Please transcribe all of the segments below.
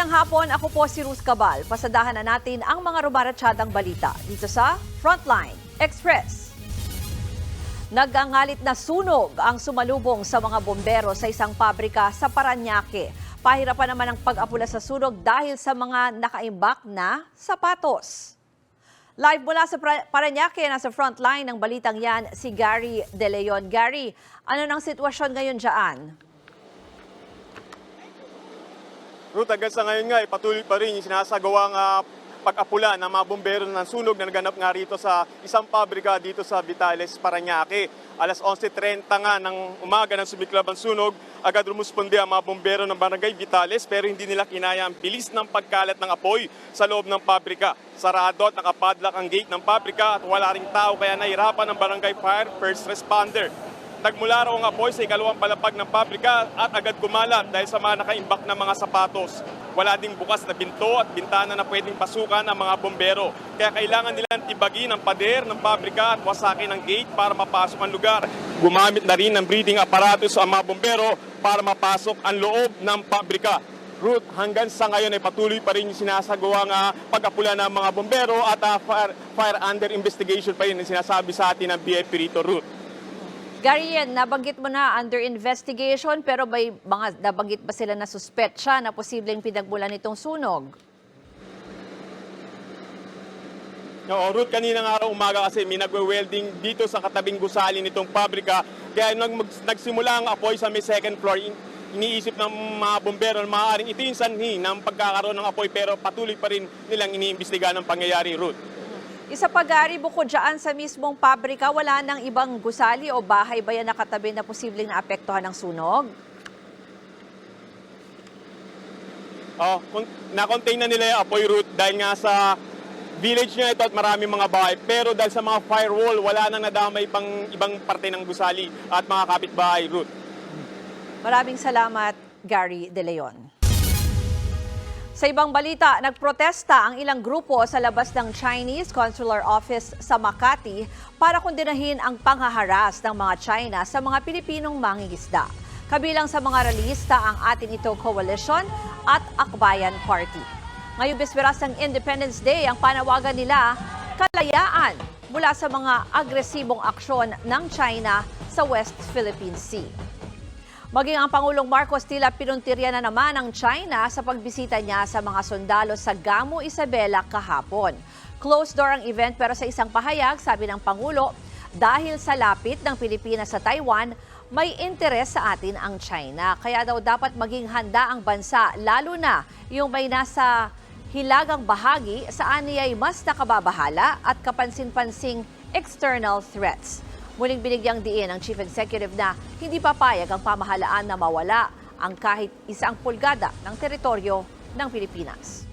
Magandang hapon, ako po si Ruth Cabal. Pasadahan na natin ang mga rumaratsyadang balita dito sa Frontline Express. Nagangalit na sunog ang sumalubong sa mga bombero sa isang pabrika sa Paranaque. Pahirapan naman ang pag-apula sa sunog dahil sa mga nakaimbak na sapatos. Live mula sa Paranaque, nasa frontline ng balitang yan, si Gary De Leon. Gary, ano ng sitwasyon ngayon dyan? Ruth, hanggang sa ngayon nga, eh, patuloy pa rin yung sinasagawang ah, pag-apula ng mga bombero ng sunog na naganap nga rito sa isang pabrika dito sa Vitales, Parañaque. Alas 11.30 nga ng umaga nang sumiklab ang sunog, agad rumusponde ang mga bombero ng Barangay Vitales pero hindi nila kinaya ang bilis ng pagkalat ng apoy sa loob ng pabrika. Sarado at nakapadlock ang gate ng pabrika at wala ring tao kaya nahirapan ng Barangay Fire First Responder. Nagmula raw ang apoy sa ikalawang palapag ng pabrika at agad kumalat dahil sa mga nakaimbak na mga sapatos. Wala ding bukas na binto at bintana na pwedeng pasukan ng mga bombero. Kaya kailangan nilang tibagin ang pader ng pabrika at wasakin ang gate para mapasok ang lugar. Gumamit na rin ng breathing apparatus ang mga bombero para mapasok ang loob ng pabrika. Ruth, hanggang sa ngayon ay patuloy pa rin yung sinasagawa nga pag-apula ng mga bombero at ah, fire, fire under investigation pa rin ang sinasabi sa atin ng BFP rito, Ruth. Gary, yan, nabanggit mo na under investigation pero may mga nabanggit ba sila na suspetsya na posibleng pinagmulan nitong sunog? Oo, Ruth, kanina nga umaga kasi may nagwe-welding dito sa katabing gusali nitong pabrika. Kaya mag- nagsimula ang apoy sa may second floor, in- iniisip ng mga bombero na maaaring ito yung sanhi ng pagkakaroon ng apoy pero patuloy pa rin nilang iniimbestiga ng pangyayari, Ruth. Isa pa, Gary, bukod dyan sa mismong pabrika, wala nang ibang gusali o bahay ba yan nakatabi na posibleng naapektuhan ng sunog? Oh, na-contain na nila yung apoy, Ruth, dahil nga sa village niya ito at maraming mga bahay. Pero dahil sa mga firewall, wala nang nadamay pang ibang parte ng gusali at mga kapitbahay, Ruth. Maraming salamat, Gary De Leon. Sa ibang balita, nagprotesta ang ilang grupo sa labas ng Chinese Consular Office sa Makati para kondinahin ang panghaharas ng mga China sa mga Pilipinong mangingisda. Kabilang sa mga realista ang Atin Ito Coalition at Akbayan Party. Ngayong bisperas ng Independence Day, ang panawagan nila, kalayaan mula sa mga agresibong aksyon ng China sa West Philippine Sea. Maging ang Pangulong Marcos tila pinuntirya na naman ng China sa pagbisita niya sa mga sundalo sa Gamo Isabela kahapon. Closed door ang event pero sa isang pahayag, sabi ng Pangulo, dahil sa lapit ng Pilipinas sa Taiwan, may interes sa atin ang China. Kaya daw dapat maging handa ang bansa, lalo na yung may nasa hilagang bahagi saan niya ay mas nakababahala at kapansin-pansing external threats. Muling binigyang diin ng Chief Executive na hindi papayag ang pamahalaan na mawala ang kahit isang pulgada ng teritoryo ng Pilipinas.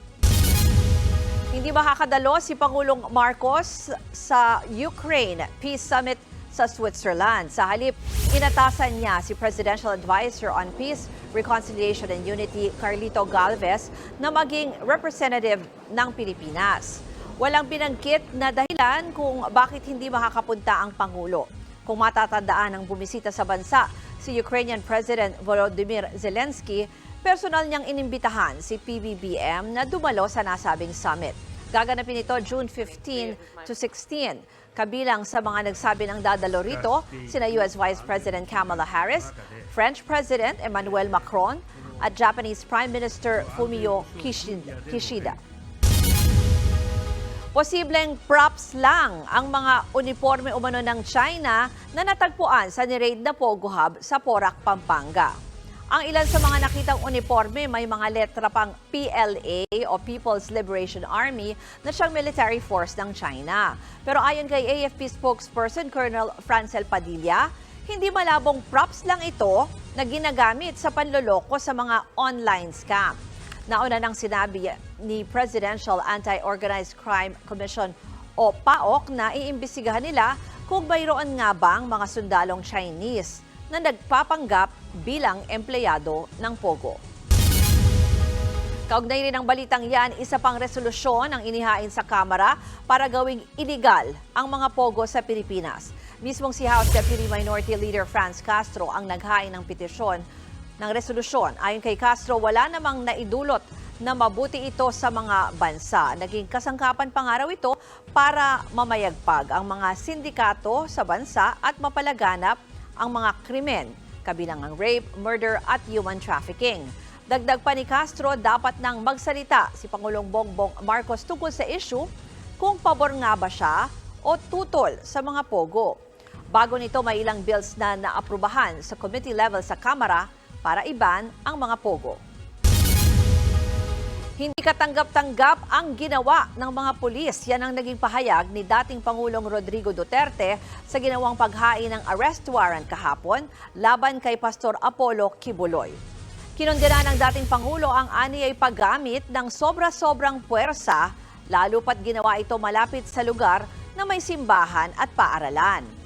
Hindi makakadalo si Pangulong Marcos sa Ukraine Peace Summit sa Switzerland. Sa halip, inatasan niya si Presidential Advisor on Peace, Reconciliation and Unity, Carlito Galvez, na maging representative ng Pilipinas. Walang binangkit na dahilan kung bakit hindi makakapunta ang Pangulo. Kung matatandaan ng bumisita sa bansa, si Ukrainian President Volodymyr Zelensky, personal niyang inimbitahan si PBBM na dumalo sa nasabing summit. Gaganapin ito June 15 to 16. Kabilang sa mga nagsabi ng dadalo rito, sina US Vice President Kamala Harris, French President Emmanuel Macron, at Japanese Prime Minister Fumio Kishida. Posibleng props lang ang mga uniforme umano ng China na natagpuan sa niraid na Pogo Hub sa Porac, Pampanga. Ang ilan sa mga nakitang uniforme may mga letra pang PLA o People's Liberation Army na siyang military force ng China. Pero ayon kay AFP spokesperson Colonel Francel Padilla, hindi malabong props lang ito na ginagamit sa panloloko sa mga online scam. Nauna nang sinabi ni Presidential Anti-Organized Crime Commission o PAOK na iimbestigahan nila kung mayroon nga bang mga sundalong Chinese na nagpapanggap bilang empleyado ng Pogo. Kaugnay rin ng balitang yan, isa pang resolusyon ang inihain sa Kamara para gawing iligal ang mga Pogo sa Pilipinas. Mismong si House Deputy Minority Leader Franz Castro ang naghain ng petisyon ng resolusyon. Ayon kay Castro, wala namang naidulot na mabuti ito sa mga bansa. Naging kasangkapan pa nga raw ito para mamayagpag ang mga sindikato sa bansa at mapalaganap ang mga krimen, kabilang ang rape, murder at human trafficking. Dagdag pa ni Castro, dapat nang magsalita si Pangulong Bongbong Marcos tungkol sa issue kung pabor nga ba siya o tutol sa mga pogo. Bago nito, may ilang bills na naaprubahan sa committee level sa Kamara para iban ang mga pogo. Hindi katanggap-tanggap ang ginawa ng mga pulis. Yan ang naging pahayag ni dating Pangulong Rodrigo Duterte sa ginawang paghain ng arrest warrant kahapon laban kay Pastor Apollo Kibuloy. Kinondena ng dating Pangulo ang aniyay paggamit ng sobra-sobrang puwersa, lalo pat ginawa ito malapit sa lugar na may simbahan at paaralan.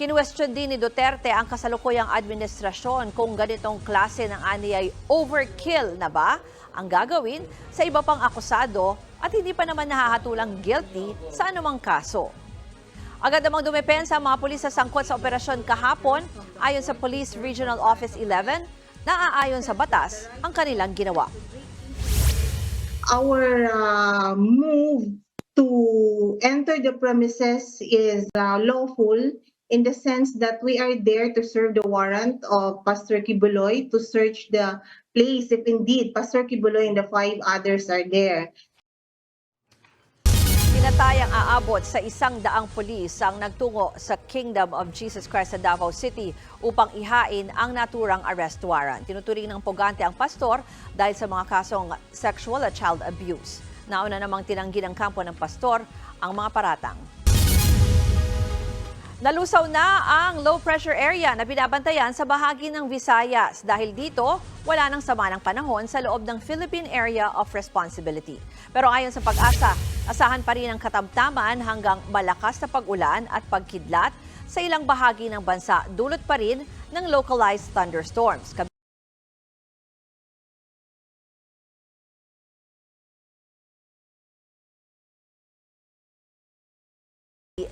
Kinwestiyon din ni Duterte ang kasalukuyang administrasyon kung ganitong klase ng aniyay overkill na ba ang gagawin sa iba pang akusado at hindi pa naman nahahatulang guilty sa anumang kaso. Agad namang dumepensa ang mga pulis sa sangkot sa operasyon kahapon ayon sa Police Regional Office 11 na aayon sa batas ang kanilang ginawa. our uh, move to enter the premises is uh, lawful in the sense that we are there to serve the warrant of Pastor Kibuloy to search the place if indeed Pastor Kibuloy and the five others are there. Tinatayang aabot sa isang daang pulis ang nagtungo sa Kingdom of Jesus Christ sa Davao City upang ihain ang naturang arrest warrant. Tinuturing ng pugante ang pastor dahil sa mga kasong sexual at child abuse. Nauna namang tinanggi ng kampo ng pastor ang mga paratang. Nalusaw na ang low pressure area na binabantayan sa bahagi ng Visayas. Dahil dito, wala nang sama ng panahon sa loob ng Philippine Area of Responsibility. Pero ayon sa pag-asa, asahan pa rin ang katamtaman hanggang malakas na pag-ulan at pagkidlat sa ilang bahagi ng bansa dulot pa rin ng localized thunderstorms.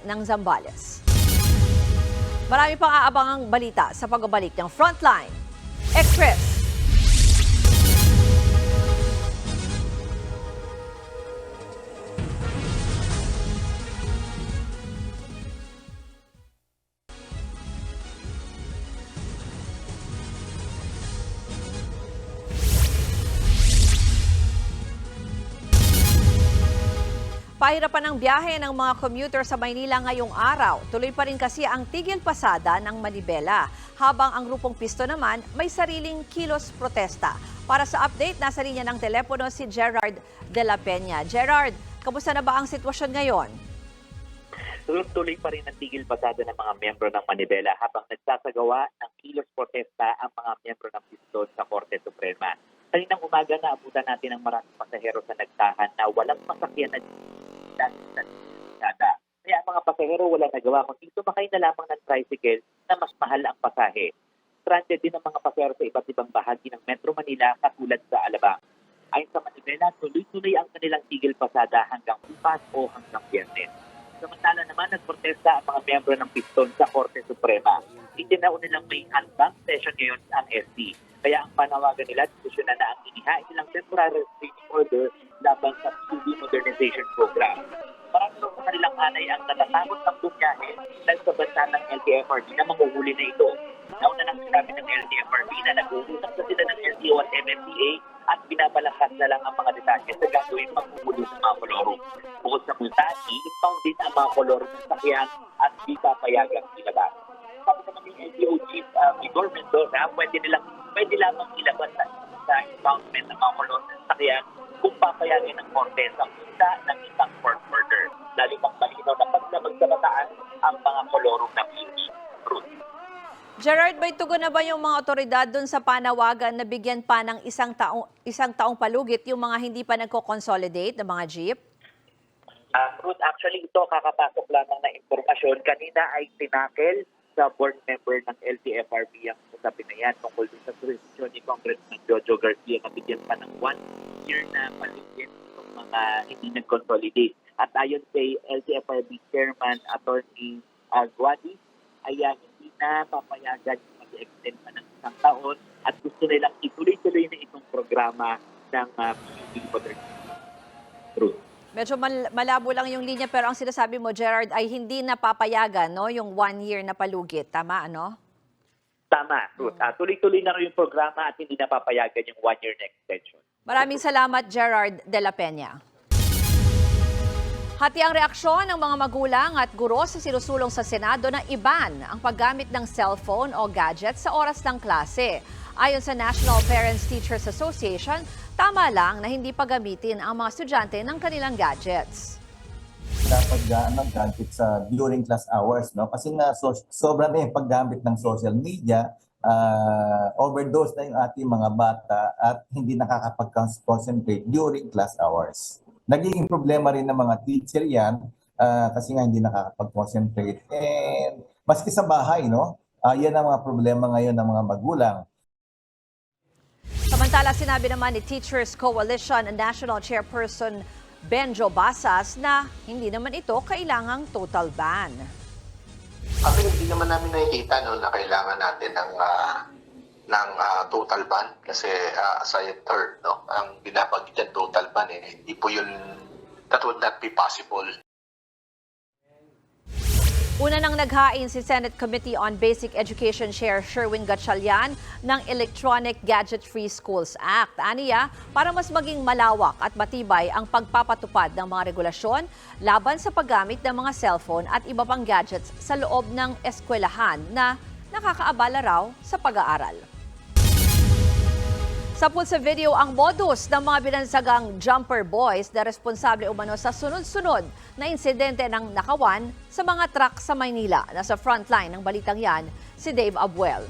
ng Zambales. Marami pang aabangang balita sa pagbabalik ng Frontline Express. Pahirapan ang biyahe ng mga commuter sa Maynila ngayong araw. Tuloy pa rin kasi ang tigil pasada ng Manibela. Habang ang grupong Pisto naman may sariling kilos protesta. Para sa update, nasa linya ng telepono si Gerard de la Peña. Gerard, kamusta na ba ang sitwasyon ngayon? tuloy pa rin ang tigil pasada ng mga miyembro ng Manibela habang nagsasagawa ng kilos protesta ang mga miyembro ng Piston sa Korte Suprema. Kaninang umaga na abutan natin ang maraming pasahero sa nagtahan na walang masakyan na dahil sa pasada. Kaya ang mga pasahero wala nagawa kundi sumakay na lamang ng tricycle na mas mahal ang pasahe. Stranded din ang mga pasahero sa iba't ibang bahagi ng Metro Manila katulad sa Alabang. Ayon sa Manibela, tuloy-tuloy ang kanilang tigil pasada hanggang bukas o hanggang biyernes. Samantala naman, nagprotesta ang mga miyembro ng Piston sa Korte Suprema. Itinao nilang may unbanked session ngayon ang SC. Kaya ang panawagan nila, diskusyonan na ang inihain nilang temporary restraining order laban sa PUB Modernization Program. Marami sa kanilang anay ang natatakot ng bumiyahe dahil sa banta ng LTFRB na manguhuli na ito. Nauna nang sinabi ng LTFRB na nag-uusap na sila ng LTO at MMDA at binabalakas na lang ang mga detalye sa gagawin pagkukulo ng mga koloro. Bukod sa multahan, i-impound din ang mga koloro ng sakyan at di papayagang ilabas. Sabi naman ng LTO Chief uh, Igor Mendoza, pwede, nilang, pwede lamang ilabas sa, sa impoundment ng mga koloro ng sakyan kung papayagin ng korte sa punta ng isang court order. Lalo pang malinaw na paglamag sa bataan ang mga kolorong PUB route. Gerard, may tugon na ba yung mga otoridad dun sa panawagan na bigyan pa ng isang taong, isang taong palugit yung mga hindi pa nagko-consolidate na mga jeep? Uh, Ruth, actually ito kakapasok lamang na impormasyon. Kanina ay tinakel sa board member ng LTFRB ang sasabi na yan tungkol dun sa posisyon ni Congressman Jojo Garcia na bigyan pa ng one year na paligid ng mga hindi nag-consolidate. At ayon kay LTFRB Chairman Attorney uh, Guadi, ay hindi na papayagan mag-extend pa ng isang taon at gusto nilang ituloy-tuloy na itong programa ng uh, Ruth. Medyo mal- malabo lang yung linya pero ang sinasabi mo, Gerard, ay hindi napapayagan no, yung one year na palugit. Tama, ano? Tama, Ruth. Ah, tuloy-tuloy na rin yung programa at hindi napapayagan yung one-year na extension. Maraming salamat, Gerard de la Peña. Hati ang reaksyon ng mga magulang at guro sa sinusulong sa Senado na iban ang paggamit ng cellphone o gadget sa oras ng klase. Ayon sa National Parents Teachers Association, tama lang na hindi pagamitin ang mga estudyante ng kanilang gadgets. dapat ga ano, gadget sa during class hours no kasi nga so, sobra na yung paggamit ng social media ah, overdose na yung ating mga bata at hindi nakakapag-concentrate during class hours nagiging problema rin ng mga teacher yan ah, kasi nga hindi nakakapag-concentrate and maski sa bahay no ah, yan ang mga problema ngayon ng mga magulang Samantala, sinabi naman ni Teachers Coalition National Chairperson Benjo Basas na hindi naman ito kailangang total ban. Actually, hindi naman namin nakikita no, na kailangan natin ng ah, ng ah, total ban kasi uh, as I heard, no, ang binabagit dyan total ban eh, hindi po yun that would not be possible. Una nang naghain si Senate Committee on Basic Education Chair Sherwin Gatchalian ng Electronic Gadget Free Schools Act. Aniya, para mas maging malawak at matibay ang pagpapatupad ng mga regulasyon laban sa paggamit ng mga cellphone at iba pang gadgets sa loob ng eskwelahan na nakakaabala raw sa pag-aaral. Sapul sa video ang modus ng mga binansagang jumper boys na responsable umano sa sunod-sunod na insidente ng nakawan sa mga truck sa Maynila. Nasa frontline ng balitang yan, si Dave Abuel.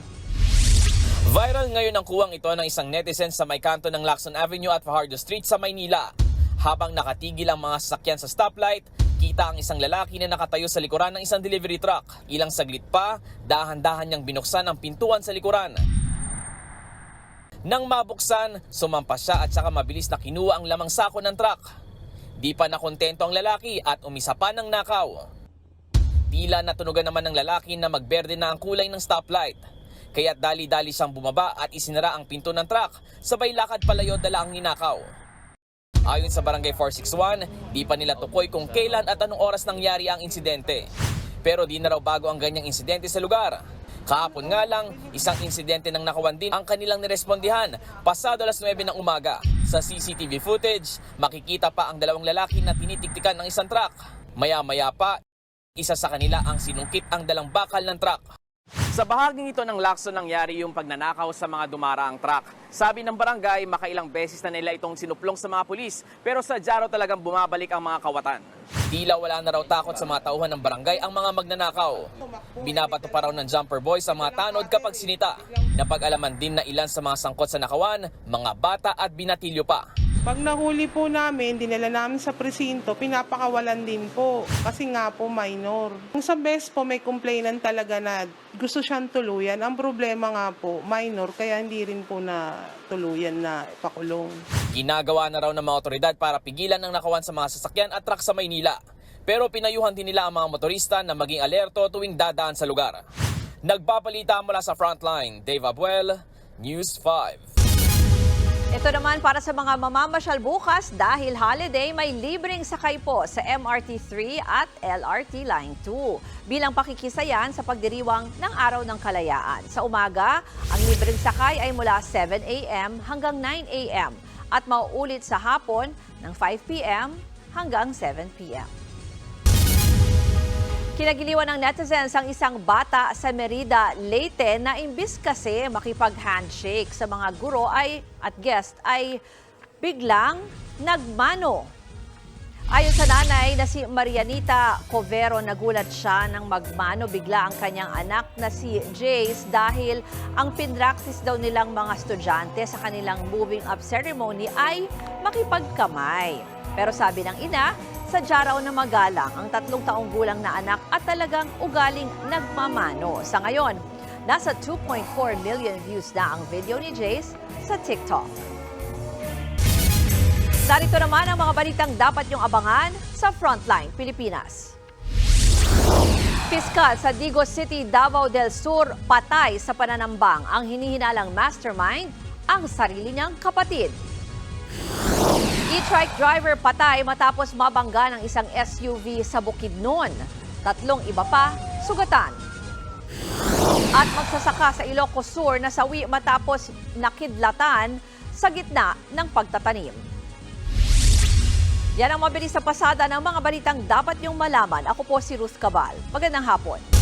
Viral ngayon ang kuwang ito ng isang netizen sa may kanto ng Lacson Avenue at Fajardo Street sa Maynila. Habang nakatigil ang mga sasakyan sa stoplight, kita ang isang lalaki na nakatayo sa likuran ng isang delivery truck. Ilang saglit pa, dahan-dahan niyang binuksan ang pintuan sa likuran. Nang mabuksan, sumampas siya at saka mabilis na kinuha ang lamang sako ng truck. Di pa nakontento ang lalaki at umisa pa ng nakaw. Tila natunugan naman ng lalaki na magberde na ang kulay ng stoplight. Kaya dali-dali siyang bumaba at isinara ang pinto ng truck, sabay lakad palayo dala ang ninakaw. Ayon sa Barangay 461, di pa nila tukoy kung kailan at anong oras nangyari ang insidente. Pero di na raw bago ang ganyang insidente sa lugar. Kahapon nga lang, isang insidente ng nakawan din ang kanilang nirespondihan pasado alas 9 ng umaga. Sa CCTV footage, makikita pa ang dalawang lalaki na tinitiktikan ng isang truck. Maya-maya pa, isa sa kanila ang sinungkit ang dalang bakal ng truck. Sa bahaging ito ng Lacson nangyari yung pagnanakaw sa mga dumaraang truck. Sabi ng barangay, makailang beses na nila itong sinuplong sa mga pulis, pero sa Jaro talagang bumabalik ang mga kawatan. Tila wala na raw takot sa mga tauhan ng barangay ang mga magnanakaw. Binabato pa raw ng jumper boys sa mga tanod kapag sinita. Napag-alaman din na ilan sa mga sangkot sa nakawan, mga bata at binatilyo pa. Pag nahuli po namin, dinala namin sa presinto, pinapakawalan din po. Kasi nga po minor. Kung sa best po may complainant talaga na gusto siyang tuluyan, ang problema nga po, minor, kaya hindi rin po na tuluyan na pakulong. Ginagawa na raw ng mga otoridad para pigilan ang nakawan sa mga sasakyan at truck sa Maynila. Pero pinayuhan din nila ang mga motorista na maging alerto tuwing dadaan sa lugar. Nagbabalita mula sa frontline, Dave Abuel, News 5. Ito naman para sa mga mamamasyal bukas dahil holiday may libreng sakay po sa MRT 3 at LRT Line 2 bilang pakikisayan sa pagdiriwang ng Araw ng Kalayaan. Sa umaga, ang libreng sakay ay mula 7 a.m. hanggang 9 a.m. at mauulit sa hapon ng 5 p.m. hanggang 7 p.m. Kinagiliwan ng netizens ang isang bata sa Merida, Leyte na imbis kasi makipag-handshake sa mga guro ay at guest ay biglang nagmano. Ayon sa nanay na si Marianita Covero, nagulat siya nang magmano bigla ang kanyang anak na si Jace dahil ang pinraktis daw nilang mga estudyante sa kanilang moving up ceremony ay makipagkamay. Pero sabi ng ina, sadya raw na magalang ang tatlong taong gulang na anak at talagang ugaling nagmamano. Sa ngayon, nasa 2.4 million views na ang video ni Jace sa TikTok. Narito naman ang mga balitang dapat niyong abangan sa Frontline Pilipinas. Piskal sa Digos City, Davao del Sur, patay sa pananambang ang hinihinalang mastermind, ang sarili niyang kapatid. E-trike driver patay matapos mabangga ng isang SUV sa Bukidnon. Tatlong iba pa, sugatan. At magsasaka sa Ilocos Sur na sawi matapos nakidlatan sa gitna ng pagtatanim. Yan ang mabilis sa pasada ng mga balitang dapat niyong malaman. Ako po si Ruth Cabal. Magandang hapon.